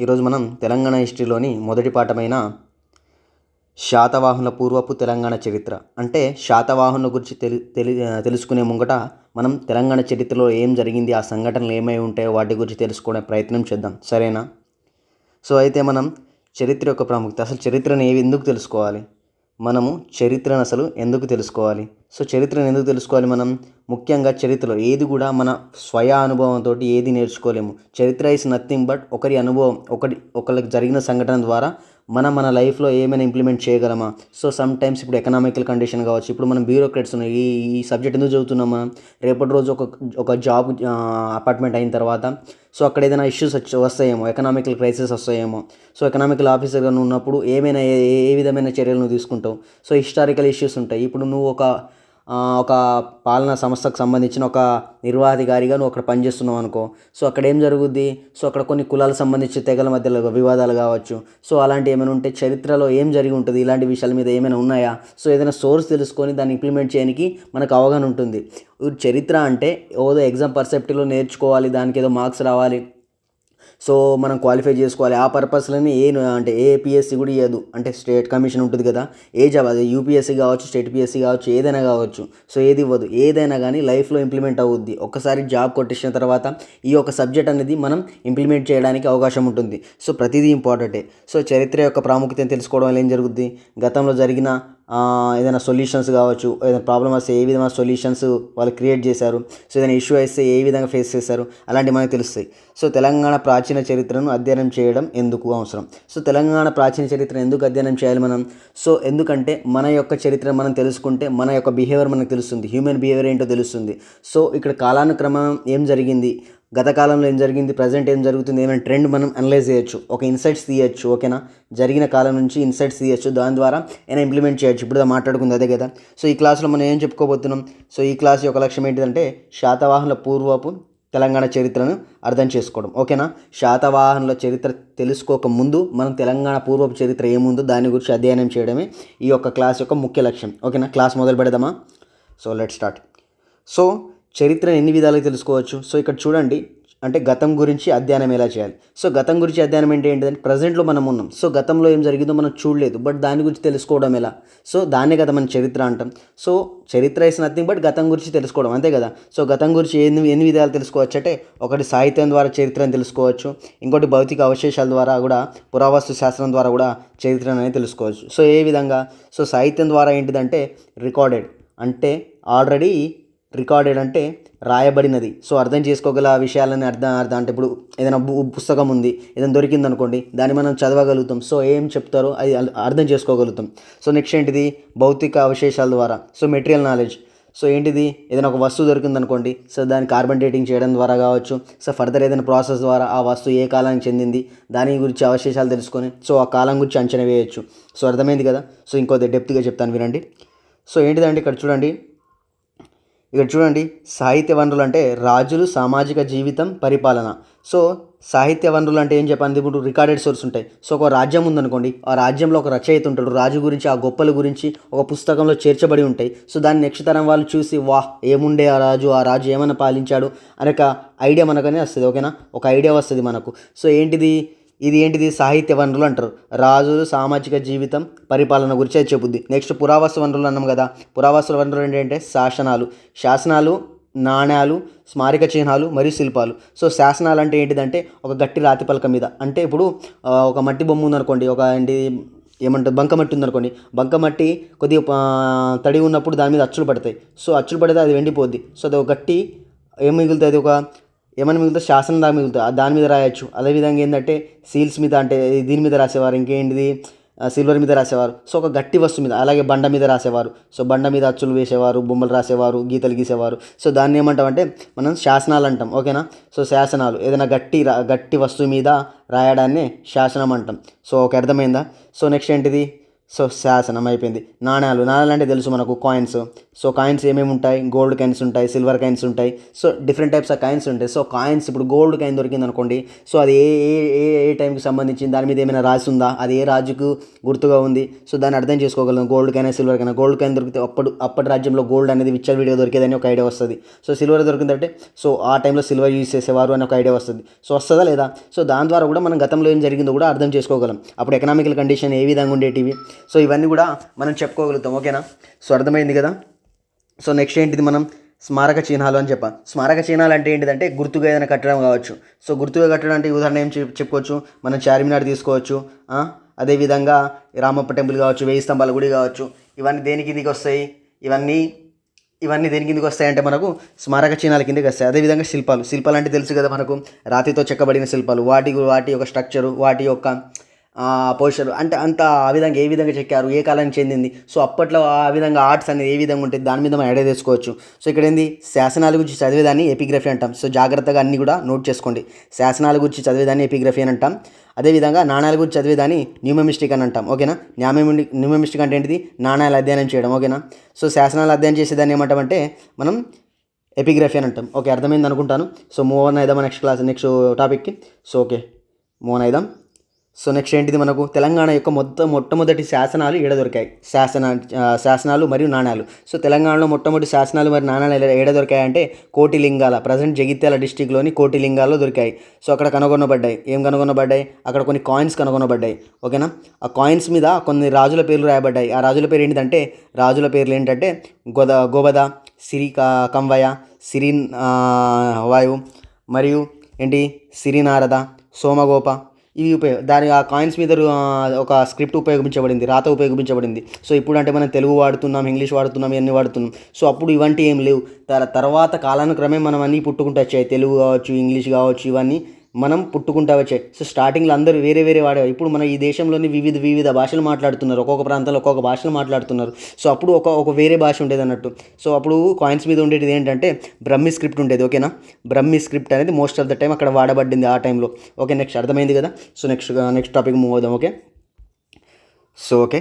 ఈరోజు మనం తెలంగాణ హిస్టరీలోని మొదటి పాఠమైన శాతవాహనుల పూర్వపు తెలంగాణ చరిత్ర. అంటే శాతవాహనుల గురించి తెలి తెలి తెలుసుకునే ముంగట మనం తెలంగాణ చరిత్రలో ఏం జరిగింది ఆ సంఘటనలు ఏమై ఉంటాయో వాటి గురించి తెలుసుకునే ప్రయత్నం చేద్దాం. సరేనా? సో అయితే మనం చరిత్ర యొక్క ప్రాముఖ్యత అసలు చరిత్రను ఏవి ఎందుకు తెలుసుకోవాలి? మనము చరిత్రను అసలు ఎందుకు తెలుసుకోవాలి? సో చరిత్రను ఎందుకు తెలుసుకోవాలి మనం? ముఖ్యంగా చరిత్రలో ఏది కూడా మన స్వయ అనుభవంతో ఏది నేర్చుకోలేము. చరిత్ర ఇస్ నథింగ్ బట్ ఒకరి అనుభవం ఒకటి ఒకరికి జరిగిన సంఘటన ద్వారా మనం మన లైఫ్లో ఏమైనా ఇంప్లిమెంట్ చేయగలమా? సో సమ్ టైమ్స్ ఇప్పుడు ఎకనామికల్ కండిషన్ కావచ్చు ఇప్పుడు మనం బ్యూరోక్రాట్స్ ఉన్నాయి ఈ ఈ సబ్జెక్ట్ ఎందుకు చదువుతున్నాం మనం? రేపటి రోజు ఒక ఒక జాబ్ అపార్ట్మెంట్ అయిన తర్వాత సో అక్కడ ఏదైనా ఇష్యూస్ వచ్చి వస్తాయేమో ఎకనామికల్ క్రైసిస్ వస్తాయేమో. సో ఎకనామికల్ ఆఫీసర్గా నువ్వు ఉన్నప్పుడు ఏమైనా ఏ ఏ విధమైన చర్యలు నువ్వు తీసుకుంటావు? సో హిస్టారికల్ ఇష్యూస్ ఉంటాయి. ఇప్పుడు నువ్వు ఒక ఒక పాలనా సంస్థకు సంబంధించిన ఒక నిర్వాహాధికారిగా నువ్వు అక్కడ పనిచేస్తున్నావు అనుకో. సో అక్కడ ఏం జరుగుద్ది? సో అక్కడ కొన్ని కులాలకు సంబంధించి తెగల మధ్యలో వివాదాలు కావచ్చు. సో అలాంటి ఏమైనా ఉంటే చరిత్రలో ఏం జరిగి ఉంటుంది? ఇలాంటి విషయాల మీద ఏమైనా ఉన్నాయా? సో ఏదైనా సోర్స్ తెలుసుకొని దాన్ని ఇంప్లిమెంట్ చేయడానికి మనకు అవగాహన ఉంటుంది. చరిత్ర అంటే ఏదో ఎగ్జామ్ పర్సెప్టివ్లో నేర్చుకోవాలి దానికి ఏదో మార్క్స్ రావాలి సో మనం క్వాలిఫై చేసుకోవాలి. ఆ పర్పస్లోనే ఏ అంటే ఏ పిఎస్సి కూడా ఇవ్వదు అంటే స్టేట్ కమిషన్ ఉంటుంది కదా. ఏ జాబ్ అది యూపీఎస్సీ కావచ్చు స్టేట్ పిఎస్సీ కావచ్చు ఏదైనా కావచ్చు. సో ఏది ఇవ్వదు. ఏదైనా కానీ లైఫ్లో ఇంప్లిమెంట్ అవుద్ది. ఒక్కసారి జాబ్ కొట్టేసిన తర్వాత ఈ యొక్క సబ్జెక్ట్ అనేది మనం ఇంప్లిమెంట్ చేయడానికి అవకాశం ఉంటుంది. సో ప్రతిదీ ఇంపార్టెంటే సో చరిత్ర యొక్క ప్రాముఖ్యతను తెలుసుకోవడం వల్ల ఏం జరుగుద్ది? గతంలో జరిగిన ఏదైనా సొల్యూషన్స్ కావచ్చు ఏదైనా ప్రాబ్లమ్ వస్తే ఏ విధమైన సొల్యూషన్స్ వాళ్ళు క్రియేట్ చేశారు సో ఏదైనా ఇష్యూ వస్తే ఏ విధంగా ఫేస్ చేశారు అలాంటివి మనకు తెలుస్తాయి. సో తెలంగాణ ప్రాచీన చరిత్రను అధ్యయనం చేయడం ఎందుకు అవసరం? సో తెలంగాణ ప్రాచీన చరిత్ర ఎందుకు అధ్యయనం చేయాలి మనం? సో ఎందుకంటే మన యొక్క చరిత్ర మనం తెలుసుకుంటే మన యొక్క బిహేవియర్ మనకు తెలుస్తుంది హ్యూమన్ బిహేవియర్ ఏంటో తెలుస్తుంది. సో ఇక్కడ కాలానుక్రమం ఏం జరిగింది? గత కాలంలో ఏం జరిగింది? ప్రజెంట్ ఏం జరుగుతుంది? ఏమైనా ట్రెండ్ మనం అనలైజ్ చేయొచ్చు. ఒక ఇన్సైట్స్ తీయచ్చు ఓకేనా? జరిగిన కాలం నుంచి ఇన్సైట్స్ తీయచ్చు. దాని ద్వారా ఏమైనా ఇంప్లిమెంట్ చేయొచ్చు. ఇప్పుడు మాట్లాడుకుంది అదే కదా. సో ఈ క్లాస్లో మనం ఏం చెప్పుకోబోతున్నాం? సో ఈ క్లాస్ యొక్క లక్ష్యం ఏంటిదంటే శాతవాహనుల పూర్వపు తెలంగాణ చరిత్రను అర్థం చేసుకోవడం. ఓకేనా? శాతవాహనుల చరిత్ర తెలుసుకోక ముందు మనం తెలంగాణ పూర్వపు చరిత్ర ఏముందో దాని గురించి అధ్యయనం చేయడమే ఈ యొక్క క్లాస్ యొక్క ముఖ్య లక్ష్యం. ఓకేనా? క్లాస్ మొదలు పెడదామా సో లెట్ స్టార్ట్. సో చరిత్ర ఎన్ని విధాలుగా తెలుసుకోవచ్చు? సో ఇక్కడ చూడండి. అంటే గతం గురించి అధ్యయనం ఎలా చేయాలి? సో గతం గురించి అధ్యయనం అంటే ఏంటిదంటే ప్రజెంట్లో మనం ఉన్నాం. సో గతంలో ఏం జరిగిందో మనం చూడలేదు. బట్ దాని గురించి తెలుసుకోవడం ఎలా? సో దాన్నే కదా మనం చరిత్ర అంటాం. సో చరిత్ర ఇస్ నథింగ్ బట్ గతం గురించి తెలుసుకోవడం. అంతే కదా? సో గతం గురించి ఎన్ని ఎన్ని విధాలు తెలుసుకోవచ్చు? అంటే ఒకటి సాహిత్యం ద్వారా చరిత్రను తెలుసుకోవచ్చు. ఇంకోటి భౌతిక అవశేషాల ద్వారా కూడా పురావస్తు శాస్త్రం ద్వారా కూడా చరిత్ర అనేది తెలుసుకోవచ్చు. సో ఏ విధంగా? సో సాహిత్యం ద్వారా ఏంటిదంటే రికార్డెడ్ అంటే ఆల్రెడీ రికార్డెడ్ అంటే రాయబడినది. సో అర్థం చేసుకోగల విషయాలని అర్థం అర్థం అంటే ఇప్పుడు ఏదైనా పుస్తకం ఉంది ఏదైనా దొరికింది అనుకోండి దాన్ని మనం చదవగలుగుతాం. సో ఏం చెప్తారో అది అర్థం చేసుకోగలుగుతాం. సో నెక్స్ట్ ఏంటిది? భౌతిక అవశేషాల ద్వారా సో మెటీరియల్ నాలెడ్జ్. సో ఏంటిది? ఏదైనా ఒక వస్తువు దొరికింది అనుకోండి సో దాన్ని కార్బన్ డేటింగ్ చేయడం ద్వారా కావచ్చు సో ఫర్దర్ ఏదైనా ప్రాసెస్ ద్వారా ఆ వస్తువు ఏ కాలానికి చెందింది దాని గురించి అవశేషాలు తెలుసుకొని సో ఆ కాలం గురించి అంచనా వేయచ్చు. సో అర్థమైంది కదా? సో ఇంకొద్ది డెప్త్గా చెప్తాను వినండి. సో ఏంటిదండి ఇక్కడ చూడండి ఇక్కడ చూడండి సాహిత్య వనరులు అంటే రాజులు సామాజిక జీవితం పరిపాలన. సో సాహిత్య వనరులు అంటే ఏం చెప్పండి? ఇప్పుడు రికార్డెడ్ సోర్స్ ఉంటాయి. సో ఒక రాజ్యం ఉందనుకోండి ఆ రాజ్యంలో ఒక రచయిత ఉంటాడు. రాజు గురించి ఆ గొప్పల గురించి ఒక పుస్తకంలో చేర్చబడి ఉంటాయి. సో దాన్ని నెక్స్ట్ తరం వాళ్ళు చూసి వాహ్ ఏముండే ఆ రాజు? ఆ రాజు ఏమైనా పాలించాడు? అనే ఒక ఐడియా మనకనే వస్తుంది ఓకేనా? ఒక ఐడియా వస్తుంది మనకు. సో ఏంటిది? ఇది ఏంటిది? సాహిత్య వనరులు అంటారు. రాజులు సామాజిక జీవితం పరిపాలన గురించి అది చెబుద్ది. నెక్స్ట్ పురావస్తు వనరులు అన్నాం కదా. పురావస్తు వనరులు ఏంటంటే శాసనాలు. శాసనాలు నాణ్యాలు స్మారక చిహ్నాలు మరియు శిల్పాలు. సో శాసనాలు అంటే ఏంటిదంటే ఒక గట్టి రాతి పలక మీద. అంటే ఇప్పుడు ఒక మట్టి బొమ్మ ఉందనుకోండి ఒక ఏంటి ఏమంటారు బంకమట్టి ఉందనుకోండి బంకమట్టి కొద్దిగా తడి ఉన్నప్పుడు దాని మీద అచ్చులు పడతాయి. సో అచ్చులు పడితే అది వెండిపోద్ది. సో అది ఒక గట్టి ఏం మిగులుతుంది? ఒక ఏమైనా మిగులుతా శాసనం దాకా మిగులుతా దాని మీద రాయొచ్చు. అదేవిధంగా ఏంటంటే సీల్స్ మీద అంటే దీని మీద రాసేవారు. ఇంకేంటిది? సిల్వర్ మీద రాసేవారు. సో ఒక గట్టి వస్తువు మీద అలాగే బండ మీద రాసేవారు. సో బండ మీద అచ్చులు వేసేవారు బొమ్మలు రాసేవారు గీతలు గీసేవారు. సో దాన్ని ఏమంటాం అంటే మనం శాసనాలు అంటాం. ఓకేనా? సో శాసనాలు. ఏదైనా గట్టి గట్టి వస్తువు మీద రాయడాన్ని శాసనం అంటాం. సో ఒక అర్థమైందా? సో నెక్స్ట్ ఏంటిది? సో శాసనం అయిపోయింది. నాణ్యాలు నాణ్యాలు అంటే తెలుసు మనకు కాయిన్స్ సో కాయిన్స్ ఏమేమి ఉంటాయి? గోల్డ్ కాయిన్స్ ఉంటాయి సిల్వర్ కాయిన్స్ ఉంటాయి. So different types of coins ఉంటాయి. సో కాయిన్స్ ఇప్పుడు గోల్డ్ కాయిన్ దొరికింది అనుకోండి సో అది ఏ ఏ ఏ ఏ టైంకి సంబంధించింది? దాని మీద ఏమైనా రాసి ఉందా? అది ఏ రాజుకు గుర్తుగా ఉంది? సో దాన్ని అర్థం చేసుకోగలం. Gold coin silver coin gold coin దొరికితే అప్పుడు అప్పటి రాజ్యంలో గోల్డ్ అనేది విచ్చల వీడియో దొరికేదని ఒక ఐడియా వస్తుంది. సో సిల్వర్ దొరికిందంటే సో ఆ టైంలో సిల్వర్ యూజ్ చేసేవారు అని ఒక ఐడియా వస్తుంది. సో వస్తుందా లేదా? సో దాని ద్వారా కూడా మనం గతంలో ఏం జరిగిందో కూడా అర్థం చేసుకోగలం. అప్పుడు ఎకనామికల్ కండిషన్ ఏ విధంగా ఉండేటివి? సో ఇవన్నీ కూడా మనం చెప్పుకోగలుగుతాం ఓకేనా? సో అర్థమైంది కదా? సో నెక్స్ట్ ఏంటిది మనం? స్మారక చిహ్నాలు అని చెప్పాం. స్మారక చిహ్నాలు అంటే ఏంటిదంటే గుర్తుగా ఏదైనా కట్టడం కావచ్చు. సో గుర్తుగా కట్టడం అంటే ఉదాహరణ ఏం చెప్- చెప్పుకోవచ్చు? మనం చార్మినార్ తీసుకోవచ్చు అదేవిధంగా రామప్ప టెంపుల్ కావచ్చు వేయి స్తంభాల గుడి కావచ్చు. ఇవన్నీ దేని కిందికి వస్తాయి? ఇవన్నీ ఇవన్నీ దేని కిందకి వస్తాయంటే మనకు స్మారక చిహ్నాల కిందకి వస్తాయి. అదేవిధంగా శిల్పాలు. శిల్పాలు అంటే తెలుసు కదా మనకు? రాతితో చెక్కబడిన శిల్పాలు. వాటి వాటి యొక్క స్ట్రక్చరు వాటి యొక్క పొజిషన్ అంటే అంత ఆ విధంగా ఏ విధంగా చెక్కారు ఏ కాలానికి చెందింది? సో అప్పట్లో ఆ విధంగా ఆర్ట్స్ అనేది ఏ విధంగా ఉంటుంది దాని మీద మనం ఐడియా తీసుకోవచ్చు సో ఇక్కడ ఏంది? శాసనాల గురించి చదివేదాన్ని ఎపిగ్రఫీ అంటాం. సో జాగ్రత్తగా అన్నీ కూడా నోట్ చేసుకోండి. శాసనాల గురించి చదివేదాన్ని ఎపిగ్రఫీ అని అంటాం. అదేవిధంగా నాణాల గురించి చదివేదాన్ని న్యూమమిస్టిక్ అని అంటాం. ఓకేనా? న్యామమి న్యూమమిస్టిక్ అంటే ఏంటిది? నాణాల అధ్యయనం చేయడం. ఓకేనా? సో శాసనాలు అధ్యయనం చేసేదాన్ని ఏమంటామంటే మనం ఎపిగ్రఫీ అని అంటాం. ఓకే అర్థమైంది అనుకుంటాను. సో మూవ్ అయిదాం next class next టాపిక్కి. So okay. Move అయిదాం సో నెక్స్ట్ ఏంటిది మనకు? తెలంగాణ యొక్క మొత్తం మొట్టమొదటి శాసనాలు ఏడ దొరికాయి. శాసన శాసనాలు మరియు నాణాలు. సో తెలంగాణలో మొట్టమొదటి శాసనాలు మరియు నాణ్యాలు ఏడ- దొరికాయంటే దొరికాయి అంటే కోటిలింగాల ప్రజెంట్ జగిత్యాల డిస్టిక్లోని కోటిలింగాల్లో దొరికాయి. సో అక్కడ కనుగొనబడ్డాయి. ఏం కనుగొనబడ్డాయి? అక్కడ కొన్ని కాయిన్స్ కనుగొనబడ్డాయి. ఓకేనా? ఆ కాయిన్స్ మీద కొన్ని రాజుల పేర్లు రాయబడ్డాయి. ఆ రాజుల పేరు ఏంటిదంటే రాజుల పేర్లు ఏంటంటే గోద గోబద సిరి కంవయ సిరి వాయువు మరియు ఏంటి? సిరినారద సోమగోప ఇవి ఉపయోగ దాని ఆ కాయిన్స్ మీద ఒక స్క్రిప్ట్ ఉపయోగించబడింది రాత ఉపయోగించబడింది. సో ఇప్పుడు అంటే మనం తెలుగు వాడుతున్నాం ఇంగ్లీష్ వాడుతున్నాం ఇవన్నీ వాడుతున్నాం. సో అప్పుడు ఇవంటి ఏం లేవు. తర్వాత కాలానుక్రమే మనం అన్నీ పుట్టుకుంటూ వచ్చాయి. తెలుగు కావచ్చు ఇంగ్లీష్ కావచ్చు ఇవన్నీ. మనం పుట్టుకుంటా వచ్చాయి సో స్టార్టింగ్లో అందరూ వేరే వేరే వాడేవారు. ఇప్పుడు మన ఈ దేశంలోని వివిధ వివిధ భాషలు మాట్లాడుతున్నారు. ఒక్కొక్క ప్రాంతంలో ఒక్కొక్క భాషలు మాట్లాడుతున్నారు. సో అప్పుడు ఒక ఒక వేరే భాష ఉండేది అన్నట్టు. సో అప్పుడు కాయిన్స్ మీద ఉండేది ఏంటంటే బ్రహ్మి స్క్రిప్ట్ ఉండేది ఓకేనా బ్రహ్మి స్క్రిప్ట్ అనేది మోస్ట్ ఆఫ్ ద టైం అక్కడ వాడబడింది ఆ టైంలో ఓకే నెక్స్ట్ అర్థమైంది కదా? So next next topic move అవుదాం ఓకే సో ఓకే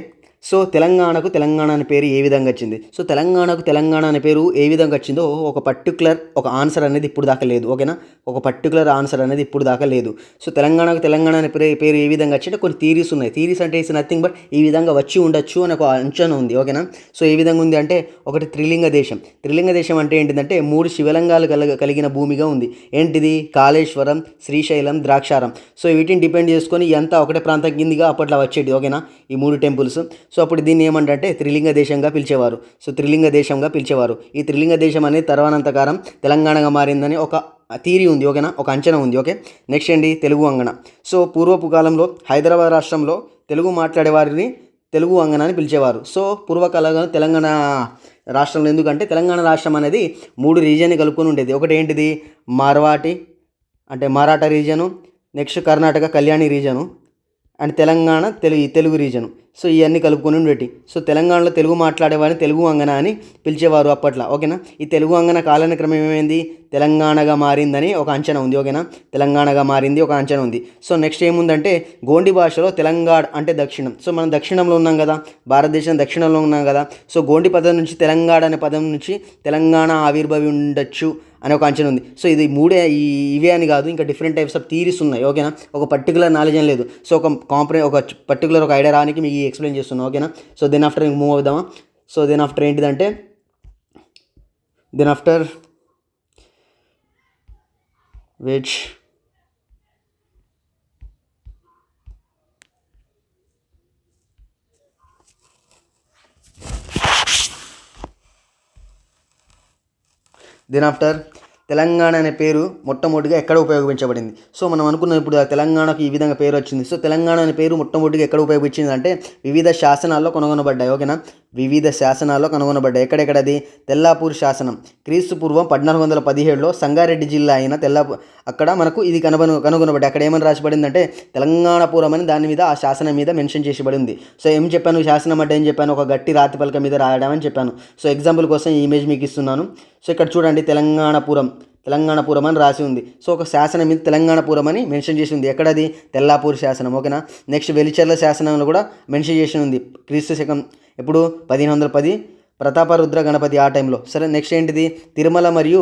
సో తెలంగాణకు తెలంగాణ అనే పేరు ఏ విధంగా వచ్చింది? సో తెలంగాణకు తెలంగాణ అనే పేరు ఏ విధంగా వచ్చిందో ఒక పర్టికులర్ ఒక ఆన్సర్ అనేది ఇప్పుడు దాకా లేదు ఓకేనా ఒక పర్టికులర్ ఆన్సర్ అనేది ఇప్పుడు దాకా లేదు. సో తెలంగాణకు తెలంగాణ అనే పేరు పేరు ఏ విధంగా వచ్చింటే కొన్ని థీరీస్ ఉన్నాయి. థీరీస్ అంటే ఇస్ నథింగ్ బట్ ఈ విధంగా వచ్చి ఉండొచ్చు అని ఒక అంచనా ఉంది ఓకేనా సో ఏ విధంగా ఉంది అంటే ఒకటి త్రిలింగ దేశం. త్రిలింగ దేశం అంటే ఏంటిదంటే మూడు శివలింగాలు కలగ కలిగిన భూమిగా ఉంది. ఏంటిది? కాళేశ్వరం శ్రీశైలం ద్రాక్షారం. సో వీటిని డిపెండ్ చేసుకొని ఇదంతా ఒకటే ప్రాంతం కిందిగా అప్పట్లో వచ్చేది ఓకేనా ఈ మూడు టెంపుల్స్ సో అప్పుడు దీన్ని ఏమంటే త్రిలింగ దేశంగా పిలిచేవారు. సో త్రిలింగ దేశంగా పిలిచేవారు. ఈ త్రిలింగ దేశం అనేది తర్వానంతకారం తెలంగాణగా మారిందని ఒక థీరీ ఉంది ఓకేనా? ఒక అంచనా ఉంది ఓకే? నెక్స్ట్ అండి తెలుగు అంగన సో పూర్వపు కాలంలో హైదరాబాద్ రాష్ట్రంలో తెలుగు మాట్లాడే వారిని తెలుగు అంగన అని పిలిచేవారు. సో పూర్వకాలంలో తెలంగాణ రాష్ట్రంలో ఎందుకంటే తెలంగాణ రాష్ట్రం అనేది మూడు రీజియన్ని కలుపుకొని ఉండేది. ఒకటి ఏంటిది? మార్వాటి అంటే Maratha region next Karnataka Kalyani region and Telangana Telugu Telugu region. So ఇవన్నీ కలుపుకొని ఉండేటి. సో తెలంగాణలో తెలుగు మాట్లాడేవారిని తెలుగు అంగన అని పిలిచేవారు అప్పట్లో. ఓకేనా? ఈ తెలుగు అంగన కాలానుక్రమం ఏమైంది? తెలంగాణగా మారిందని ఒక అంచనా ఉంది. ఓకేనా? తెలంగాణగా మారింది ఒక అంచనా ఉంది. సో నెక్స్ట్ ఏముందంటే గోండి భాషలో తెలంగాణ అంటే దక్షిణం. సో మనం దక్షిణంలో ఉన్నాం కదా? భారతదేశం దక్షిణంలో ఉన్నాం కదా? సో గోండి పదం నుంచి తెలంగాణ అనే పదం నుంచి తెలంగాణ ఆవిర్భవి ఉండొచ్చు అనే ఒక అంచనా ఉంది. సో ఇది మూడే ఈ ఇవే అని కాదు ఇంకా డిఫరెంట్ టైప్స్ ఆఫ్ థీరీస్ ఉన్నాయి ఓకేనా ఒక పర్టికులర్ నాలెడ్జ్ అని లేదు. సో ఒక కాంప్రే ఒక పర్టికులర్ ఒక ఐడియా రానికి మీకు ఎక్స్ప్లెయిన్ చేస్తున్నాను ఓకేనా సో దెన్ ఆఫ్టర్ మూవ్ అవుదామా? సో దెన్ ఆఫ్టర్ ఏంటిదంటే దెన్ ఆఫ్టర్ వెజ్ దెన్ ఆఫ్టర్ తెలంగాణ అనే పేరు మొట్టమొదటిగా ఎక్కడ ఉపయోగించబడింది? సో మనం అనుకున్న ఇప్పుడు తెలంగాణకు ఈ విధంగా పేరు వచ్చింది. సో తెలంగాణ అనే పేరు మొట్టమొదటిగా ఎక్కడ ఉపయోగించింది అంటే వివిధ శాసనాల్లో కనుగొనబడ్డాయి. ఓకేనా? వివిధ శాసనాల్లో కనుగొనబడ్డాయి. ఎక్కడెక్కడది తెల్లాపూర్ శాసనం. క్రీస్తు పూర్వం పద్నాలుగు వందల పదిహేడులో సంగారెడ్డి జిల్లా అయిన తెల్లా అక్కడ మనకు ఇది కనుగొన కనుగొనబడ్డాయి. అక్కడ ఏమని రాసిపడిందంటే తెలంగాణపురం అని దాని మీద ఆ శాసనం మీద మెన్షన్ చేసి పడింది సో ఏం చెప్పాను? శాసనం అంటే ఏం చెప్పాను? ఒక గట్టి రాతి పలక మీద రాయడం అని చెప్పాను. సో ఎగ్జాంపుల్ కోసం ఈ ఇమేజ్ మీకు ఇస్తున్నాను. సో ఇక్కడ చూడండి తెలంగాణపురం తెలంగాణపురం అని రాసి ఉంది. సో ఒక శాసనం మీద తెలంగాణపురం అని మెన్షన్ చేసి ఉంది. ఎక్కడది? తెల్లాపూర్ శాసనం ఓకేనా నెక్స్ట్ వెలిచెర్ల శాసనంలో కూడా మెన్షన్ చేసి ఉంది. క్రీస్తు శకం ఎప్పుడు? పదిహేను వందల పది. ప్రతాపరుద్ర గణపతి ఆ టైంలో సరే నెక్స్ట్ ఏంటిది? తిరుమల మరియు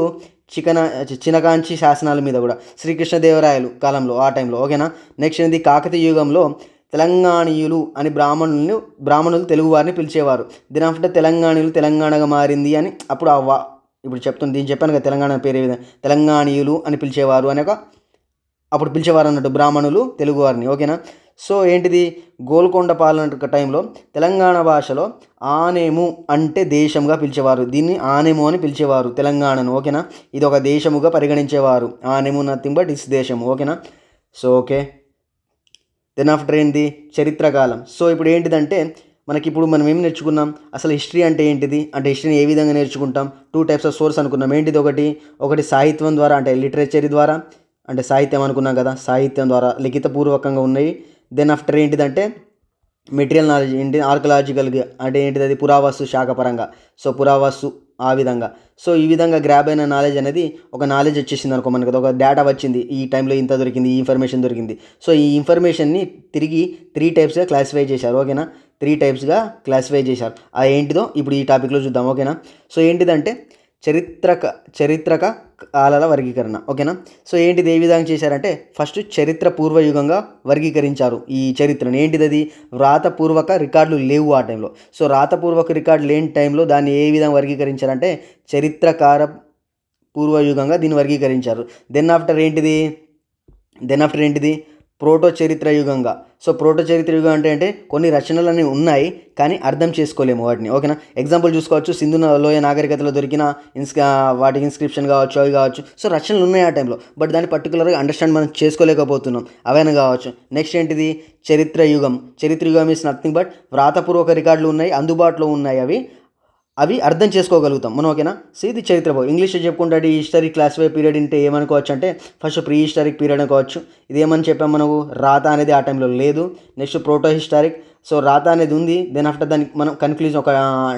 చికన చినకాంచి శాసనాల మీద కూడా. శ్రీకృష్ణదేవరాయలు కాలంలో ఆ టైంలో ఓకేనా నెక్స్ట్ ఏంటి కాకతీయ యుగంలో తెలంగాణీయులు అని బ్రాహ్మణులను బ్రాహ్మణులు తెలుగువారిని పిలిచేవారు. దీని ఆఫ్టర్ తెలంగాణీయులు తెలంగాణగా మారింది అని అప్పుడు ఆ వా ఇప్పుడు చెప్తుంది దీన్ని చెప్పాను కదా తెలంగాణ పేరు ఏ విధంగా తెలంగాణీయులు అని పిలిచేవారు అని ఒక అప్పుడు పిలిచేవారు అన్నట్టు బ్రాహ్మణులు తెలుగువారిని ఓకేనా? సో ఏంటిది? గోల్కొండ పాలన టైంలో తెలంగాణ భాషలో ఆనేము అంటే దేశంగా పిలిచేవారు. దీన్ని ఆనేము అని పిలిచేవారు తెలంగాణను. ఓకేనా? ఇది ఒక దేశముగా పరిగణించేవారు. ఆనేము నథింగ్ బట్ ఇస్ దేశము. ఓకేనా? So okay. దెన్ ఆఫ్టర్ ఏంటి? చరిత్రకాలం. సో ఇప్పుడు ఏంటిదంటే మనకి ఇప్పుడు మనం ఏం నేర్చుకున్నాం? అసలు హిస్టరీ అంటే ఏంటిది? అంటే హిస్టరీని ఏ విధంగా నేర్చుకుంటాం? టూ టైప్స్ ఆఫ్ సోర్స్ అనుకున్నాం. ఏంటిది ఒకటి? ఒకటి సాహిత్యం ద్వారా అంటే లిటరేచర్ ద్వారా అంటే సాహిత్యం అనుకున్నాం కదా. సాహిత్యం ద్వారా లిఖితపూర్వకంగా ఉన్నాయి. దెన్ ఆఫ్టర్ ఏంటిదంటే మెటీరియల్ నాలెడ్జ్ ఏంటి ఆర్కలాజికల్గా అంటే ఏంటిది అది? పురావస్తు శాఖ పరంగా. సో పురావస్తు ఆ విధంగా. సో ఈ విధంగా గ్రాబ్ అయిన నాలెడ్జ్ అనేది ఒక నాలెడ్జ్ వచ్చేసింది అనుకో మనకి. ఒక డేటా వచ్చింది ఈ టైంలో ఇంత దొరికింది ఈ ఇన్ఫర్మేషన్ దొరికింది. సో ఈ ఇన్ఫర్మేషన్ని తిరిగి త్రీ టైప్స్గా క్లాసిఫై చేశారు ఓకేనా త్రీ టైప్స్గా క్లాసిఫై చేశారు. ఆ ఏంటిదో ఇప్పుడు ఈ టాపిక్లో చూద్దాం ఓకేనా సో ఏంటిదంటే చరిత్రక చరిత్రక కాలాల వర్గీకరణ. ఓకేనా? సో ఏంటిది ఏ విధంగా చేశారంటే ఫస్ట్ చరిత్ర పూర్వయుగంగా వర్గీకరించారు ఈ చరిత్రను. ఏంటిది అది వ్రాతపూర్వక రికార్డులు లేవు ఆ టైంలో. సో వ్రాతపూర్వక రికార్డు లేని టైంలో దాన్ని ఏ విధంగా వర్గీకరించారంటే చరిత్రకార పూర్వయుగంగా దీన్ని వర్గీకరించారు. దెన్ ఆఫ్టర్ ఏంటిది? దెన్ ఆఫ్టర్ ఏంటిది? ప్రోటో చరిత్ర యుగంగా సో ప్రోటో చరిత్ర యుగం అంటే అంటే కొన్ని రచనలు ఉన్నాయి కానీ అర్థం చేసుకోలేము వాటిని ఓకేనా? ఎగ్జాంపుల్ చూసుకోవచ్చు సింధు లోయ నాగరికతలో దొరికిన ఇన్స్ వాటి ఇన్స్క్రిప్షన్ కావచ్చు అవి కావచ్చు. సో రచనలు ఉన్నాయి ఆ టైంలో బట్ దాన్ని పర్టికులర్గా అండర్స్టాండ్ మనం చేసుకోలేకపోతున్నాం అవైనా కావచ్చు. నెక్స్ట్ ఏంటిది? చరిత్ర యుగం చరిత్ర యుగం ఇస్ నథింగ్ బట్ వ్రాతపూర్వక రికార్డులు ఉన్నాయి అందుబాటులో ఉన్నాయి అవి. అవి అర్థం చేసుకోగలుగుతాం. మనం ఓకేనా? సో ఇది చరిత్ర భాగం ఇంగ్లీష్లో చెప్పుకుంటే క్లాస్ క్లాసిఫై పీరియడ్ అంటే ఏమనుకోవచ్చు అంటే ఫస్ట్ ప్రీ హిస్టారిక్ పీరియడ్ అనుకోవచ్చు. ఇది ఏమని చెప్పాం మనకు రాత అనేది ఆ టైంలో లేదు. Next proto historic. సో రాత అనేది ఉంది. దెన్ ఆఫ్టర్ దానికి మనం కన్క్లూజన్ ఒక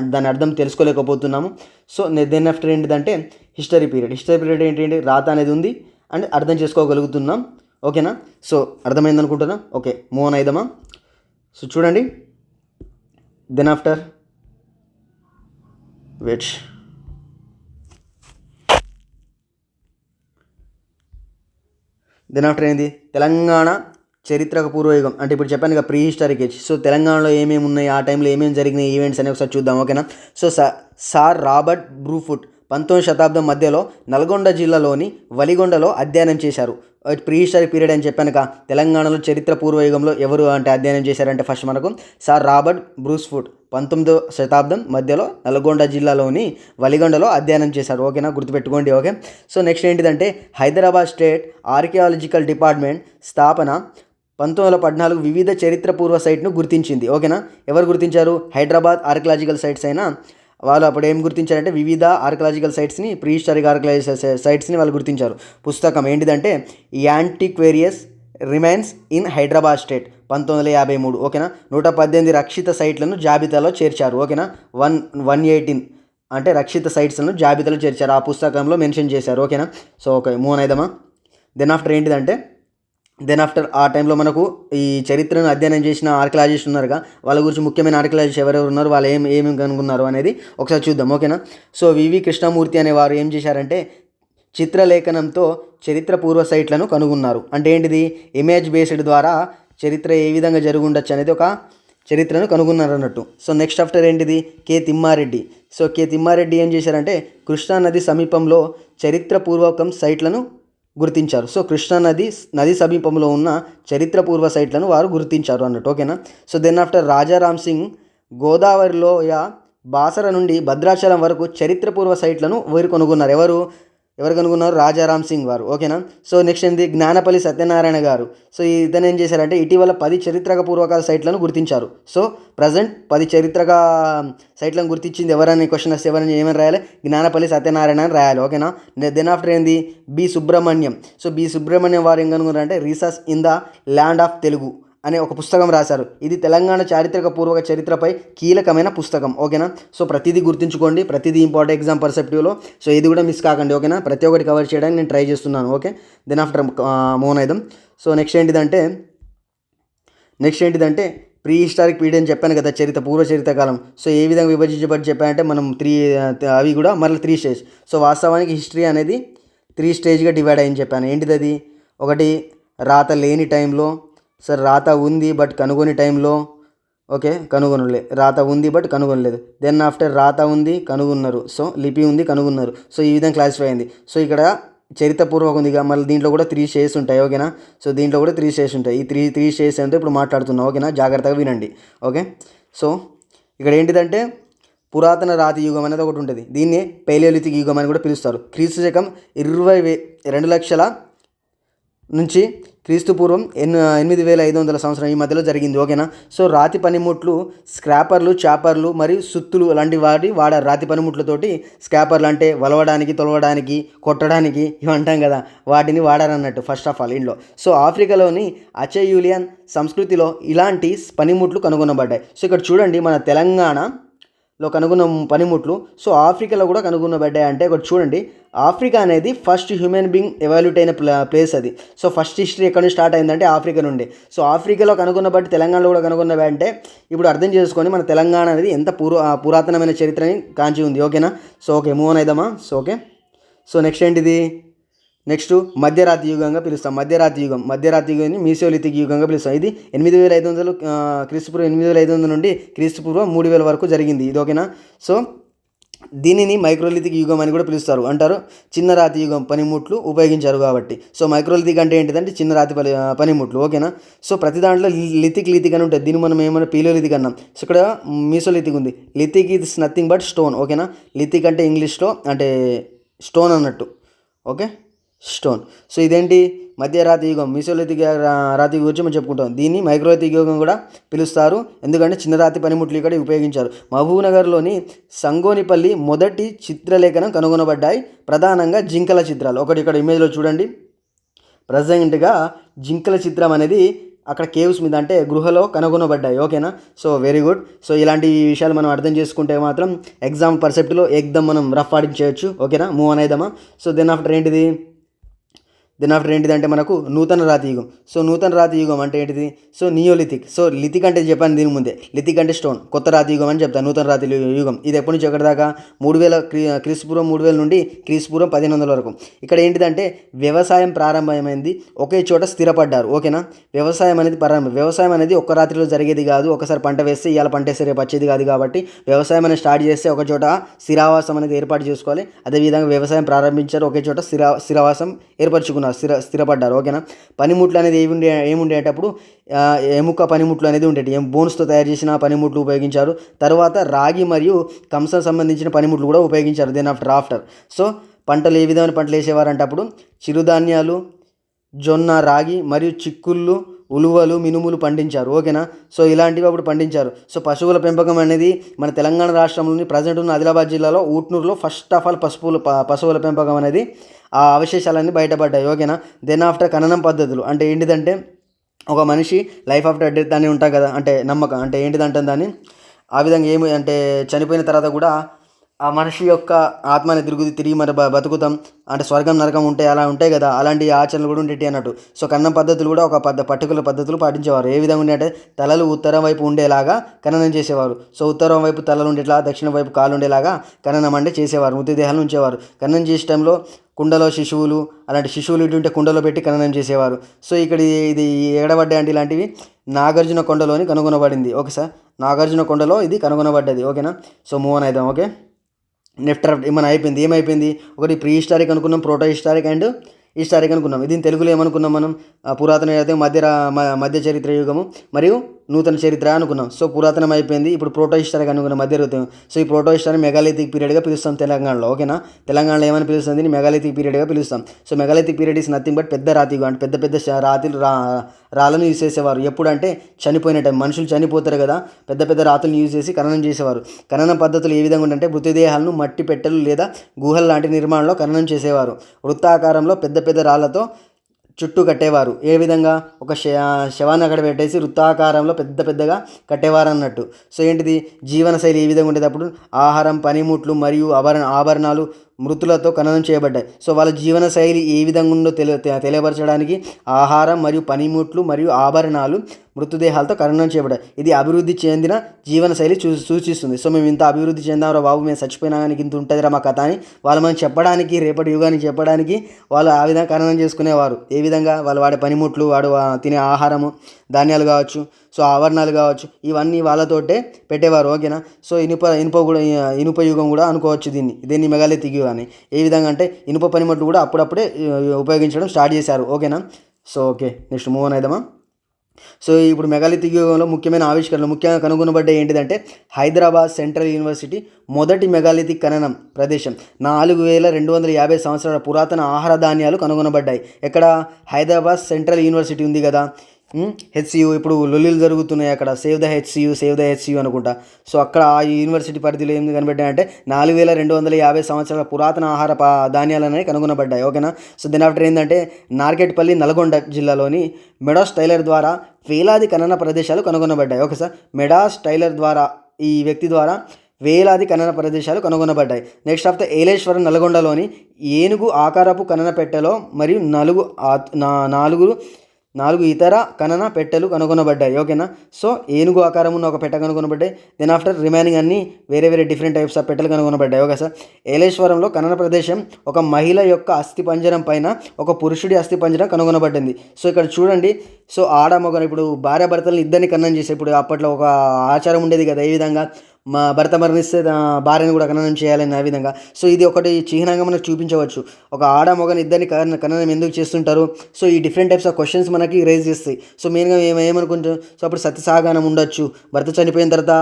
దాని అర్థం తెలుసుకోలేకపోతున్నాము. సో దెన్ ఆఫ్టర్ ఏంటిదంటే హిస్టరీ పీరియడ్. హిస్టరీ పీరియడ్ ఏంటంటే రాత అనేది ఉంది అండ్ అర్థం చేసుకోగలుగుతున్నాం. ఓకేనా? సో అర్థమైంది అనుకుంటున్నా ఓకే. మూవ్ ఆన్ సో చూడండి. Then after which then after ఏంది? తెలంగాణ చరిత్రక పూర్వయుగం. అంటే ఇప్పుడు చెప్పాను ఇక ప్రీ హిస్టారిక్ ఏజ్ సో తెలంగాణలో ఏమేమి ఉన్నాయి ఆ టైంలో ఏమేమి జరిగినాయి ఈవెంట్స్ అనేవి ఒకసారి చూద్దాం ఓకేనా సో సార్ రాబర్ట్ బ్రూఫుట్ పంతొమ్మిది శతాబ్దం మధ్యలో నల్గొండ జిల్లాలోని వలిగొండలో అధ్యయనం చేశారు. ప్రీ హిస్టారిక్ పీరియడ్ అని చెప్పానుక తెలంగాణలో చరిత్ర పూర్వయుగంలో ఎవరు అంటే అధ్యయనం చేశారంటే ఫస్ట్ మనకు సార్ రాబర్ట్ బ్రూస్ఫుట్ పంతొమ్మిదో శతాబ్దం మధ్యలో నల్గొండ జిల్లాలోని వలిగొండలో అధ్యయనం చేశారు. ఓకేనా? గుర్తుపెట్టుకోండి. ఓకే? సో నెక్స్ట్ ఏంటిదంటే హైదరాబాద్ స్టేట్ ఆర్కియాలజికల్ డిపార్ట్మెంట్ స్థాపన పంతొమ్మిది వందల పద్నాలుగు వివిధ చరిత్రపూర్వ సైట్ను గుర్తించింది. ఓకేనా? ఎవరు గుర్తించారు? హైదరాబాద్ ఆర్కియాలజికల్ సైట్స్ అయినా. వాళ్ళు అప్పుడు ఏం గుర్తించారంటే వివిధ ఆర్కలాజికల్ సైట్స్ని ప్రీ హిస్టారిక్ ఆర్కలాజికల్ సైట్స్ని వాళ్ళు గుర్తించారు. పుస్తకం ఏంటిదంటే antiquarian remains in Hyderabad state. పంతొమ్మిది వందల యాభై మూడు ఓకేనా? నూట పద్దెనిమిది రక్షిత సైట్లను జాబితాలో చేర్చారు ఓకేనా? వన్ వన్ ఎయిటీన్ అంటే రక్షిత సైట్స్ను జాబితాలో చేర్చారు ఆ పుస్తకంలో మెన్షన్ చేశారు ఓకేనా? సో ఓకే మూవ్ అయిదామా? దెన్ ఆఫ్టర్ ఏంటిదంటే దెన్ ఆఫ్టర్ ఆ టైంలో మనకు ఈ చరిత్రను అధ్యయనం చేసిన ఆర్కియాలజిస్ట్ ఉన్నారుగా వాళ్ళ గురించి ముఖ్యమైన ఆర్కియాలజిస్ట్ ఎవరెవరు ఉన్నారు వాళ్ళు ఏం ఏమేమి కనుగొన్నారు అనేది ఒకసారి చూద్దాం ఓకేనా? సో వివి కృష్ణమూర్తి అనే వారు ఏం చేశారంటే చిత్రలేఖనంతో చరిత్ర పూర్వ సైట్లను కనుగొన్నారు. అంటే ఏంటిది? ఇమేజ్ బేస్డ్ ద్వారా చరిత్ర ఏ విధంగా జరుగుండొచ్చు అనేది ఒక చరిత్రను కనుగొన్నారు అన్నట్టు సో నెక్స్ట్ ఆఫ్టర్ ఏంటిది? K Thimmareddy. So K Thimmareddy ఏం చేశారంటే కృష్ణా నది సమీపంలో చరిత్రపూర్వకం సైట్లను గుర్తించారు. సో కృష్ణా నది నది సమీపంలో ఉన్న చరిత్రపూర్వ సైట్లను వారు గుర్తించారు అన్నట్టు ఓకేనా? So then after Rajaram Singh గోదావరిలోయ Basara నుండి భద్రాచలం వరకు చరిత్రపూర్వ సైట్లను వీరు కనుగొన్నారు. ఎవరు? ఎవరు కనుగొన్నారు రాజారాం సింగ్ వారు. ఓకేనా? సో నెక్స్ట్ ఏంది? జ్ఞానపల్లి సత్యనారాయణ గారు. సో ఇతను ఏం చేశారంటే ఇటీవల పది చరిత్రక పూర్వకాల సైట్లను గుర్తించారు. సో ప్రజెంట్ పది చరిత్రక సైట్లను గుర్తించింది ఎవరని క్వశ్చన్ వస్తే ఎవరని ఏమని రాయాలి? జ్ఞానపల్లి సత్యనారాయణ అని రాయాలి. ఓకేనా? దెన్ ఆఫ్టర్ ఏంది? B Subrahmanyam. So B Subrahmanyam వారు ఏం కనుగొన్నారంటే research in the land of Telugu. అనే ఒక పుస్తకం రాశారు. ఇది తెలంగాణ చారిత్రక పూర్వక చరిత్రపై కీలకమైన పుస్తకం. ఓకేనా? సో ప్రతిదీ గుర్తుంచుకోండి. ప్రతిదీ ఇంపార్టెంట్ ఎగ్జామ్ పర్సెప్టివ్లో సో ఇది కూడా మిస్ కాకండి. ఓకేనా? ప్రతి ఒక్కటి కవర్ చేయడానికి నేను ట్రై చేస్తున్నాను. ఓకే? దెన్ ఆఫ్టర్ మోనైదం సో నెక్స్ట్ ఏంటిదంటే నెక్స్ట్ ఏంటిదంటే ప్రీ హిస్టారిక్ పీరియడ్ అని చెప్పాను కదా చరిత్ర పూర్వ చరిత్ర కాలం. సో ఏ విధంగా విభజించబడి చెప్పానంటే మనం త్రీ అవి కూడా మరల త్రీ స్టేజ్ సో వాస్తవానికి హిస్టరీ అనేది త్రీ స్టేజ్గా డివైడ్ అయ్యింది చెప్పాను. ఏంటిది అది? ఒకటి రాత లేని టైంలో సార్ రాత ఉంది బట్ కనుగొని టైంలో ఓకే కనుగొనలే. రాత ఉంది బట్ కనుగొనలేదు. దెన్ ఆఫ్టర్ రాత ఉంది కనుగొన్నారు. సో లిపి ఉంది కనుగొన్నారు. సో ఈ విధంగా క్లాసిఫై అయింది. సో ఇక్కడ చరిత్రపూర్వకం ఉంది ఇక మళ్ళీ దీంట్లో కూడా త్రీ షేస్ ఉంటాయి ఓకేనా? సో దీంట్లో కూడా త్రీ షేస్ ఉంటాయి. ఈ త్రీ త్రీ షేస్ అంటే ఇప్పుడు మాట్లాడుతున్నాం ఓకేనా? జాగ్రత్తగా వినండి ఓకే? సో ఇక్కడ ఏంటిదంటే పురాతన రాతి యుగం అనేది ఒకటి ఉంటుంది. దీన్ని పేలియోలిథిక్ యుగం అని కూడా పిలుస్తారు. క్రీస్తు శకం ఇరవై వే రెండు లక్షల నుంచి క్రీస్తు పూర్వం ఎన్ ఎనిమిది వేల ఐదు వందల సంవత్సరం ఈ మధ్యలో జరిగింది ఓకేనా? సో రాతి పనిముట్లు స్క్రాపర్లు చాపర్లు మరియు సుత్తులు లాంటి వాటి వాడారు రాతి పనిముట్లతోటి స్క్రాపర్లు అంటే వలవడానికి తొలవడానికి కొట్టడానికి ఇవి అంటాం కదా వాటిని వాడారన్నట్టు ఫస్ట్ ఆఫ్ ఆల్ ఇంట్లో. సో ఆఫ్రికాలోని అచయూలియన్ సంస్కృతిలో ఇలాంటి పనిముట్లు కనుగొనబడ్డాయి. సో ఇక్కడ చూడండి మన తెలంగాణ లో కనుగొన్న పనిముట్లు. సో ఆఫ్రికాలో కూడా కనుగొనబడ్డాయి అంటే ఒకటి చూడండి. ఆఫ్రికా అనేది ఫస్ట్ హ్యూమన్ బీయింగ్ ఎవాల్యూట్ అయిన ప్లేస్ అది. సో ఫస్ట్ హిస్టరీ ఎక్కడ నుంచి స్టార్ట్ అయిందంటే ఆఫ్రికా నుండి. సో ఆఫ్రికాలో కనుగొన్నబట్టి తెలంగాణలో కూడా కనుగొన్నవి అంటే ఇప్పుడు అర్థం చేసుకొని మన తెలంగాణ అనేది ఎంత పురా పురాతనమైన చరిత్రని కాంచి ఉంది. ఓకేనా? So okay move అయిదామా? So okay. So next ఏంటిది? నెక్స్ట్ మధ్యరాతి యుగంగా పిలుస్తాం. మధ్యరాతి యుగం. మధ్యరాతి యుగాన్ని మీసోలిథిక్ యుగంగా పిలుస్తాం. ఇది ఎనిమిది వేల ఐదు వందలు క్రీస్తుపూర్వం ఎనిమిది వేల ఐదు వందల నుండి క్రీస్తుపూర్వం మూడు వేల వరకు జరిగింది. ఇది ఓకేనా? సో దీనిని మైక్రోలిథిక్ యుగం అని కూడా పిలుస్తారు. అంటారు. చిన్న రాతి యుగం పనిముట్లు ఉపయోగించారు కాబట్టి. సో మైక్రోలిథిక్ అంటే ఏంటిదంటే చిన్న రాతి పని పనిముట్లు. ఓకేనా? సో ప్రతి దాంట్లో లిథిక్ లిథిక్ అని ఉంటుంది. దీన్ని మనం ఏమైనా పీలోలిథిక్ అన్నాం. సో ఇక్కడ మీసోలిథిక్ ఉంది. Lithic is nothing but stone. ఓకేనా? లిథిక్ అంటే ఇంగ్లీష్లో అంటే స్టోన్ అన్నట్టు. ఓకే? స్టోన్. సో ఇదేంటి? మధ్యరాతి యుగం. మీసోలిథిక్ రాతి గురించి మనం చెప్పుకుంటాం. దీన్ని మైక్రోలిథిక్ యుగం కూడా పిలుస్తారు. ఎందుకంటే చిన్న రాతి పనిముట్లు ఇక్కడ ఉపయోగించారు. మహబూబ్నగర్లోని సంగోనిపల్లి మొదటి చిత్రలేఖనం కనుగొనబడ్డాయి. ప్రధానంగా జింకల చిత్రాలు. ఒకటి ఇక్కడ ఇమేజ్లో చూడండి. ప్రజెంట్గా జింకల చిత్రం అనేది అక్కడ కేవ్స్ మీద అంటే గృహలో కనుగొనబడ్డాయి. ఓకేనా? So very good. సో ఇలాంటి విషయాలు మనం అర్థం చేసుకుంటే మాత్రం ఎగ్జామ్ పర్సెప్ట్లో ఎగ్దమ్ మనం రఫ్ ఆడించేయచ్చు. ఓకేనా? మూవ్ అనేద్దామా సో దెన్ ఆఫ్టర్ ఏంటిది? దెన్ ఆఫ్టర్ ఏంటిదంటే మనకు నూతన రాతి యుగం. సో నూతన రాతి యుగం అంటే ఏంటిది? సో నియోలిథిక్ సో లిథిక్ అంటే చెప్పాను దీని ముందే. లిథిక్ అంటే స్టోన్ కొత్త రాతి యుగం అని చెప్తాను నూతన రాతి యుగం. ఇది ఎప్పటి నుంచి ఎక్కడి దాకా మూడు వేల క్రీస్పూర్వం మూడు వేల నుండి క్రీస్పూర్వం పదిహేను వందల వరకు. ఇక్కడ ఏంటిదంటే వ్యవసాయం ప్రారంభమైంది. ఒకే చోట స్థిరపడ్డారు. ఓకేనా? వ్యవసాయం అనేది ప్రారంభం. వ్యవసాయం అనేది ఒక్క రాత్రిలో జరిగేది కాదు. ఒకసారి పంట వేస్తే ఇవాళ పంట వేస్తే రేపు వచ్చేది కాదు కాబట్టి వ్యవసాయం అనేది స్టార్ట్ చేస్తే ఒక చోట స్థిరావాసం అనేది ఏర్పాటు చేసుకోవాలి. అదేవిధంగా వ్యవసాయం ప్రారంభించారు. ఒకే చోట స్థిరా స్థిరావాసం ఏర్పరచుకున్నారు. స్థిర స్థిరపడ్డారు ఓకేనా? పనిముట్లు అనేది ఏమి ఉండే ఏముండేటప్పుడు ఎముక పనిముట్లు అనేది ఉండేవి ఏం బోన్స్తో తయారు చేసిన పనిముట్లు ఉపయోగించారు. తర్వాత రాగి మరియు కంసం సంబంధించిన పనిముట్లు కూడా ఉపయోగించారు. దెన్ ఆఫ్టర్ ఆఫ్టర్ సో పంటలు ఏ విధమైన పంటలు వేసేవారంటే అప్పుడు చిరుధాన్యాలు జొన్న రాగి మరియు చిక్కుళ్ళు ఉలువలు మినుములు పండించారు. ఓకేనా? సో ఇలాంటివి అప్పుడు పండించారు. సో పశువుల పెంపకం అనేది మన తెలంగాణ రాష్ట్రంలోని ప్రజెంట్ ఉన్న ఆదిలాబాద్ జిల్లాలో ఊట్నూరులో ఫస్ట్ ఆఫ్ ఆల్ పశువుల పశువుల పెంపకం అనేది ఆ అవశేషాలన్నీ బయటపడ్డాయి ఓకేనా? దెన్ ఆఫ్టర్ ఖననం పద్ధతులు అంటే ఏంటిదంటే ఒక మనిషి లైఫ్ ఆఫ్టర్ డెత్ అని ఉంటాం కదా అంటే నమ్మకం అంటే ఏంటిదంటే దాన్ని? ఆ విధంగా ఏమి అంటే చనిపోయిన తర్వాత కూడా ఆ మనిషి యొక్క ఆత్మని తిరుగుది తిరిగి మరి బ- బతుకుతాం. అంటే స్వర్గం నరకం ఉంటాయి అలా ఉంటాయి కదా అలాంటి ఆచరణలు కూడా ఉండేటి అన్నట్టు. సో కన్నం పద్ధతులు కూడా ఒక పద్ధ పర్టికులర్ పద్ధతులు పాటించేవారు. ఏ విధంగా ఉండే అంటే తలలు ఉత్తరం వైపు ఉండేలాగా ఖననం చేసేవారు. సో ఉత్తరం వైపు తలలు ఉండేలా దక్షిణ వైపు కాలు ఉండేలాగా ఖననం అంటే చేసేవారు. మృతదేహాలు ఉంచేవారు. ఖననం చేసే టైంలో కుండలో శిశువులు అలాంటి శిశువులు ఇటు ఉంటే కుండలో పెట్టి ఖననం చేసేవారు. సో ఇక్కడ ఇది- ఎగడబడ్డాయి అంటే ఇలాంటివి. నాగార్జున కొండలోని కనుగొనబడింది. Okay sir? నాగార్జున కొండలో ఇది కనుగొనబడ్డది. ఓకేనా? సో మూవ్ అని అయిదాం. ఓకే? నెఫ్టర్ ఏమైనా అయిపోయింది ఏమైపోయింది? ఒకటి ప్రీ హిస్టారిక్ అనుకున్నాం ప్రోటో హిస్టారిక్ అండ్ హిస్టారిక్ అనుకున్నాం. ఇది తెలుగులో ఏమనుకున్నాం మనం? పురాతన అయితే మధ్య మ- మధ్య చరిత్ర యుగము. మరియు నూతన చరిత్ర అనుకున్నాం. సో పురాతనం అయిపోయింది. ఇప్పుడు ప్రోటో అనుకున్న. మధ్య యుగం సో ఈ ప్రోటో మెగాలిథిక్ పీరియడ్గా పిలుస్తాం తెలంగాణలో ఓకేనా? తెలంగాణలో ఏమని పిలుస్తుంది దీన్ని మెగాలిథిక్ పీరియడ్గా పిలుస్తాం. So megalithic period is nothing but పెద్ద రాతి అంటే పెద్ద పెద్ద రాతిలు రా రాళ్ళను యూజ్ చేసేవారు. ఎప్పుడంటే చనిపోయిన టైం. మనుషులు చనిపోతారు కదా పెద్ద పెద్ద రాతులను యూజ్ చేసి ఖననం చేసేవారు. ఖననం పద్ధతులు ఏ విధంగా ఉంటే మృతదేహాలను మట్టి పెట్టెలు లేదా గుహలు లాంటి నిర్మాణంలో ఖననం చేసేవారు. వృత్తాకారంలో పెద్ద పెద్ద రాళ్ళతో చుట్టూ కట్టేవారు. ఏ విధంగా? ఒక శవాన్ని అక్కడ పెట్టేసి వృత్తాకారంలో పెద్ద పెద్దగా కట్టేవారు అన్నట్టు సో ఏంటిది? జీవనశైలి ఏ విధంగా ఉండేటప్పుడు ఆహారం పనిముట్లు మరియు ఆభరణ ఆభరణాలు మృతులతో ఖననం చేయబడ్డాయి. సో వాళ్ళ జీవన శైలి ఏ విధంగా ఉందో తెలి తెలియపరచడానికి ఆహారం మరియు పనిముట్లు మరియు ఆభరణాలు మృతదేహాలతో ఖననం చేయబడ్డాయి. ఇది అభివృద్ధి చెందిన జీవన శైలి చూ సూచిస్తుంది. సో మేము ఇంత అభివృద్ధి చెందామరా బాబు మేము చచ్చిపోయినా కానీ ఇంత ఉంటుందిరా మా కథ అని వాళ్ళు మనం చెప్పడానికి రేపటి యుగానికి చెప్పడానికి వాళ్ళు ఆ విధంగా ఖననం చేసుకునేవారు. ఏ విధంగా? వాళ్ళు వాడే పనిముట్లు వాడు తినే ఆహారము ధాన్యాలు కావచ్చు సో ఆభరణాలు కావచ్చు ఇవన్నీ వాళ్ళతోటే పెట్టేవారు ఓకేనా? సో ఇనుప ఇనుప కూడా ఇనుప యుగం కూడా అనుకోవచ్చు దీన్ని. దీన్ని మెగాలిథిక్ యుగం అని ఏ విధంగా అంటే ఇనుప పనిముట్లు కూడా అప్పుడప్పుడే ఉపయోగించడం స్టార్ట్ చేశారు ఓకేనా? సో ఓకే నెక్స్ట్ మూవ్ అని సో ఇప్పుడు మెగాలిథిక్ యుగంలో ముఖ్యమైన ఆవిష్కరణలు ముఖ్యంగా కనుగొనబడ్డే ఏంటిదంటే హైదరాబాద్ సెంట్రల్ యూనివర్సిటీ మొదటి మెగాలిథిక్ ఖననం ప్రదేశం. నాలుగు వేల రెండు వందల యాభై సంవత్సరాల పురాతన ఆహార ధాన్యాలు కనుగొనబడ్డాయి. ఎక్కడ? హైదరాబాద్ సెంట్రల్ యూనివర్సిటీ ఉంది కదా. హెచ్సియు ఇప్పుడు లొల్లిలు జరుగుతున్నాయి అక్కడ. Save the HCU save the HCU అనుకుంటా. సో అక్కడ ఆ యూనివర్సిటీ పరిధిలో ఏం కనబడ్డాయంటే నాలుగు వేల రెండు వందల యాభై సంవత్సరాల పురాతన ఆహార ధాన్యాలు అనేవి కనుగొనబడ్డాయి. ఓకేనా? సో దీని ఆఫ్టర్ ఏంటంటే నార్కెట్పల్లి నల్గొండ జిల్లాలోని మెడాస్ టైలర్ ద్వారా వేలాది ఖనన ప్రదేశాలు కనుగొనబడ్డాయి. Okay sir? మెడాస్ టైలర్ ద్వారా ఈ వ్యక్తి ద్వారా వేలాది ఖనన ప్రదేశాలు కనుగొనబడ్డాయి. నెక్స్ట్ ఆఫ్ ద ఏలేశ్వరం నల్గొండలోని ఏనుగు ఆకారపు ఖనన పెట్టెలో మరియు నలుగు నాలుగు నాలుగు ఇతర కణన పెట్టెలు కనుగొనబడ్డాయి. ఓకేనా? సో ఏనుగు ఆకారం ఉన్న ఒక పెట్టె కనుగొనబడ్డాయి. దెన్ ఆఫ్టర్ రిమైనింగ్ అన్ని వేరే వేరే డిఫరెంట్ టైప్స్ ఆఫ్ పెట్టెలు కనుగొనబడ్డాయి. Okay sir? ఏలేశ్వరంలో కణన ప్రదేశం ఒక మహిళ యొక్క అస్థి పంజరం పైన ఒక పురుషుడి అస్థి పంజరం కనుగొనబడింది. సో ఇక్కడ చూడండి. సో ఆడ మగ ఇప్పుడు భార్యాభర్తలను ఇద్దరిని కన్నం చేసే ఇప్పుడు అప్పట్లో ఒక ఆచారం ఉండేది కదా. ఏ విధంగా? మా భర్త మరణిస్తే భార్యను కూడా ఖననం చేయాలని ఆ విధంగా. సో ఇది ఒకటి చిహ్నంగా మనకు చూపించవచ్చు. ఒక ఆడ మగని ఇద్దరిని ఖనన ఖననం ఎందుకు చేస్తుంటారు? సో ఈ డిఫరెంట్ టైప్స్ ఆఫ్ క్వశ్చన్స్ మనకి రేజ్ చేస్తాయి. సో మెయిన్గా మేము ఏమనుకుంటాం సో అప్పుడు సత్యసాగానం ఉండొచ్చు. భర్త చనిపోయిన తర్వాత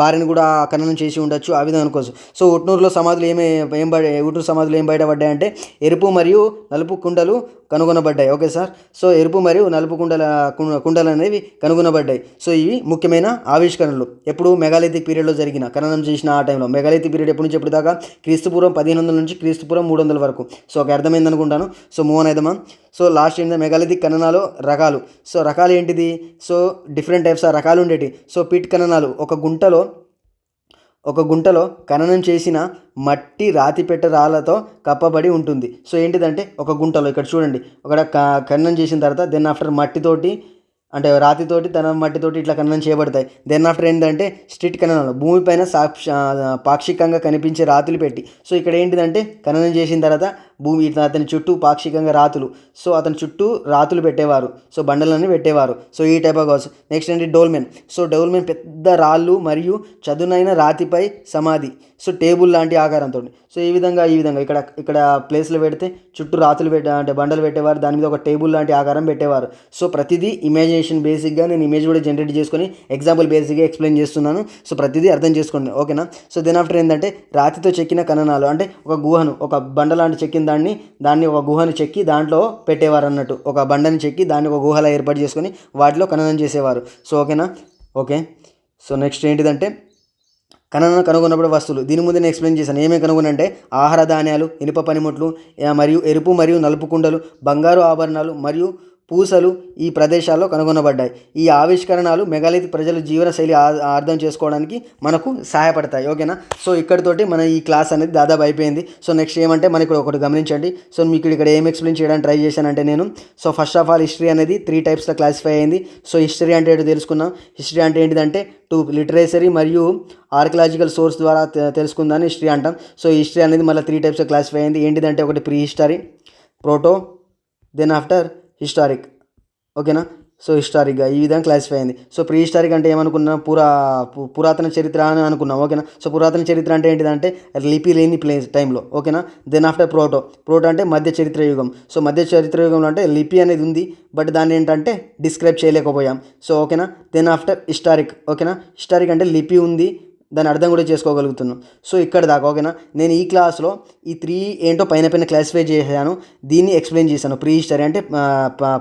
భార్యను కూడా ఖననం చేసి ఉండొచ్చు. ఆ విధంగా అనుకోవచ్చు. సో ఉట్నూరులో సమాధులు ఏమే ఏం బయ ఉట్నూరు సమాధులు ఏం బయటపడ్డాయంటే ఎరుపు మరియు నలుపు కుండలు కనుగొనబడ్డాయి. Okay sir? సో ఎరుపు మరియు నలుపు కుండల కుండలు అనేవి కనుగొనబడ్డాయి. సో ఇవి ముఖ్యమైన ఆవిష్కరణలు. ఎప్పుడు? మెగాలిథిక్ పీరియడ్లో జరిగిన ఖననం చేసిన ఆ టైంలో మెగాలిథిక్ పీరియడ్ ఎప్పటి నుంచి ఎప్పుడు దాకా? క్రీస్తుపూర్వం పదిహేను వందల నుంచి క్రీస్తుపూర్వం మూడు వందల వరకు. సో ఒక అర్థమైంది అనుకుంటాను. సో మూవ్ అని సో లాస్ట్ ఏంటంటే మెగాలిథిక్ ఖననాలు రకాలు. సో రకాలు ఏంటిది? సో డిఫరెంట్ టైప్స్ ఆఫ్ రకాలు ఉండేటి. సో పిట్ ఖననాలు. ఒక గుంటలో ఒక గుంటలో ఖననం చేసిన మట్టి రాతిపెట్ట రాళ్ళతో కప్పబడి ఉంటుంది. సో ఏంటిదంటే ఒక గుంటలో ఇక్కడ చూడండి. ఒక ఖననం చేసిన తర్వాత దెన్ ఆఫ్టర్ మట్టితోటి అంటే రాతితోటి తన మట్టితోటి ఇట్లా ఖననం చేయబడతాయి. దెన్ ఆఫ్టర్ ఏంటంటే స్ట్రీట్ ఖననాలు భూమిపైన సాక్ష పాక్షికంగా కనిపించే రాతులు పెట్టి. సో ఇక్కడ ఏంటిదంటే ఖననం చేసిన తర్వాత భూమి అతని చుట్టూ పాక్షికంగా రాతులు. సో అతని చుట్టూ రాతులు పెట్టేవారు. సో బండలన్నీ పెట్టేవారు. సో ఈ టైప్ ఆఫ్ హౌస్ నెక్స్ట్ ఏంటి? డోల్మెన్ సో డోల్మెన్ పెద్ద రాళ్ళు మరియు చదునైన రాతిపై సమాధి. సో టేబుల్ లాంటి ఆకారంతో. సో ఈ విధంగా ఈ విధంగా. ఇక్కడ ఇక్కడ ప్లేస్లో పెడితే చుట్టూ రాతులు పెట్టే అంటే బండలు పెట్టేవారు. దాని మీద ఒక టేబుల్ లాంటి ఆకారం పెట్టేవారు. సో ప్రతిదీ ఇమాజినేషన్ బేసిక్గా నేను ఇమేజ్ కూడా జనరేట్ చేసుకొని ఎగ్జాంపుల్ బేసిక్గా ఎక్స్ప్లెయిన్ చేస్తున్నాను. సో ప్రతిదీ అర్థం చేసుకోండి. ఓకేనా సో దెన్ ఆఫ్టర్ ఏంటంటే రాతితో చెక్కిన కణనాలు. అంటే ఒక గుహను ఒక బండ లాంటి చెక్కిన దాన్ని దాన్ని ఒక గుహను చెక్కి దాంట్లో పెట్టేవారు అన్నట్టు ఒక బండని చెక్కి దాన్ని ఒక గుహలా ఏర్పాటు చేసుకొని వాటిలో ఖననం చేసేవారు. సో ఓకేనా? ఓకే. సో నెక్స్ట్ ఏంటిదంటే ఖననం కనుగొన్నప్పుడు వస్తువులు. దీని ముందు నేను ఎక్స్ప్లెయిన్ చేశాను. ఏమేమి కనుగొనంటే ఆహార ధాన్యాలు ఇనుప పనిముట్లు మరియు ఎరుపు మరియు నలుపు కుండలు బంగారు ఆభరణాలు మరియు పూసలు ఈ ప్రదేశాల్లో కనుగొనబడ్డాయి. ఈ ఆవిష్కరణలు మెగాలిత్ ప్రజల జీవనశైలి అర్థం చేసుకోవడానికి మనకు సహాయపడతాయి. ఓకేనా? సో ఇక్కడితోటి మన ఈ క్లాస్ అనేది దాదాపు అయిపోయింది. సో నెక్స్ట్ ఏమంటే మనకి ఇక్కడ ఒకటి గమనించండి. సో మీకు ఇక్కడ ఏం ఎక్స్ప్లెయిన్ చేయడానికి ట్రై చేశానంటే నేను so first of all history అనేది త్రీ టైప్స్లో క్లాసిఫై అయింది. సో హిస్టరీ అంటే ఏంటో తెలుసుకున్నాం హిస్టరీ అంటే ఏంటిదంటే టూ లిటరేచరీ మరియు ఆర్కలాజికల్ సోర్స్ ద్వారా తెలుసుకుందాన్ని హిస్టరీ అంటాం. సో హిస్టరీ అనేది మళ్ళీ త్రీ టైప్స్ క్లాసిఫై అయింది. ఏంటిదంటే ఒకటి prehistory proto then after historic. ఓకేనా? సో హిస్టారిక్గా ఈ విధంగా క్లాసిఫై అయింది. సో ప్రీ హిస్టారిక్ అంటే ఏమనుకున్నాం? పురా పు- పురాతన చరిత్ర అని అనుకున్నాం. ఓకేనా? సో పురాతన చరిత్ర అంటే ఏంటిదంటే లిపి లేని ప్లేస్ టైంలో. ఓకేనా? Then after proto. ప్రోటో అంటే మధ్య చరిత్ర యుగం. సో మధ్య చరిత్ర యుగంలో అంటే లిపి అనేది ఉంది. బట్ దాన్ని ఏంటంటే డిస్క్రైబ్ చేయలేకపోయాం. సో ఓకేనా? Then after historic. ఓకేనా? హిస్టారిక్ అంటే లిపి ఉంది. దాని అర్థం కూడా చేసుకోగలుగుతున్నాం సో ఇక్కడ దాకా ఓకేనా? నేను ఈ క్లాస్లో ఈ త్రీ ఏంటో పైన పైన క్లాసిఫై చేశాను. దీన్ని ఎక్స్ప్లెయిన్ చేశాను. ప్రీ హిస్టరీ అంటే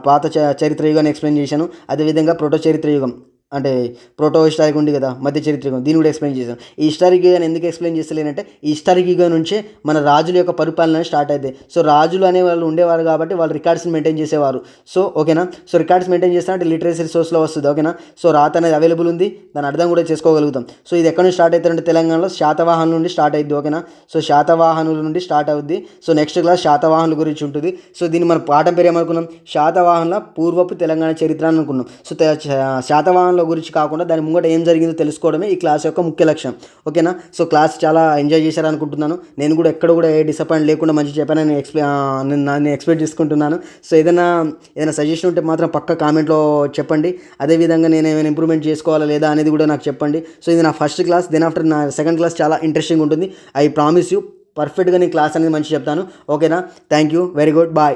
పాత చ- చరిత్ర యుగాన్ని ఎక్స్ప్లెయిన్ చేశాను. అదేవిధంగా ప్రోటో చరిత్ర యుగం అంటే ప్రోటో హిస్టారిక్ ఉంది కదా మధ్య చరిత్ర దీన్ని కూడా ఎక్స్ప్లెయిన్ చేశాను. ఈ హిస్టారిక్ యుగాన్ని ఎందుకు ఎక్స్ప్లెయిన్ చేస్తలేనంటే ఈ హిస్టారిక్ యుగం నుంచే మన రాజుల యొక్క పరిపాలన స్టార్ట్ అయితే సో రాజులు అనే వాళ్ళు ఉండేవారు కాబట్టి వాళ్ళు రికార్డ్స్ని మెయింటైన్ చేసేవారు. సో ఓకేనా సో రికార్డ్స్ మెయింటైన్ చేస్తారంటే లిటరసీ సోర్స్లో వస్తుంది ఓకేనా సో రాత అనేది అవైలబుల్ ఉంది. దాని అర్థం కూడా చేసుకోగలుగుతాం. సో ఇది ఎక్కడ నుంచి స్టార్ట్ అవుతారంటే తెలంగాణలో శాతవాహనుల నుండి స్టార్ట్ అయింది ఓకేనా సో శాతవాహనుల నుండి స్టార్ట్ అవుద్ది. సో నెక్స్ట్ క్లాస్ శాతవాహనుల గురించి ఉంటుంది. సో దీన్ని మనం పాఠం పేరు ఏమనుకున్నాం? శాతవాహనుల పూర్వపు తెలంగాణ చరిత్ర అనుకున్నాం. సో శాతవాహనుల శా- గురించి కాకుండా దాని ముంగట ఏం జరిగిందో తెలుసుకోవడమే ఈ క్లాస్ యొక్క ముఖ్య లక్ష్యం. ఓకేనా? సో క్లాస్ చాలా ఎంజాయ్ చేశారు అనుకుంటున్నాను. నేను కూడా ఎక్కడ కూడా ఏ డిసప్పాయింట్ లేకుండా మంచి చెప్పానని ఎక్స్ప్లె నేను నేను ఎక్స్పెక్ట్ చేసుకుంటున్నాను. సో ఏదైనా ఏదైనా సజెషన్ ఉంటే మాత్రం పక్క కామెంట్లో చెప్పండి. అదేవిధంగా నేను ఏమైనా ఇంప్రూవ్మెంట్ చేసుకోవాలా లేదా అనేది కూడా నాకు చెప్పండి. సో ఇది నా ఫస్ట్ క్లాస్ దెన్ ఆఫ్టర్ నా సెకండ్ క్లాస్ చాలా ఇంట్రెస్టింగ్ ఉంటుంది. ఐ ప్రామిస్ యూ పర్ఫెక్ట్గా నేను క్లాస్ అనేది మంచి చెప్తాను. ఓకేనా? Thank you very good bye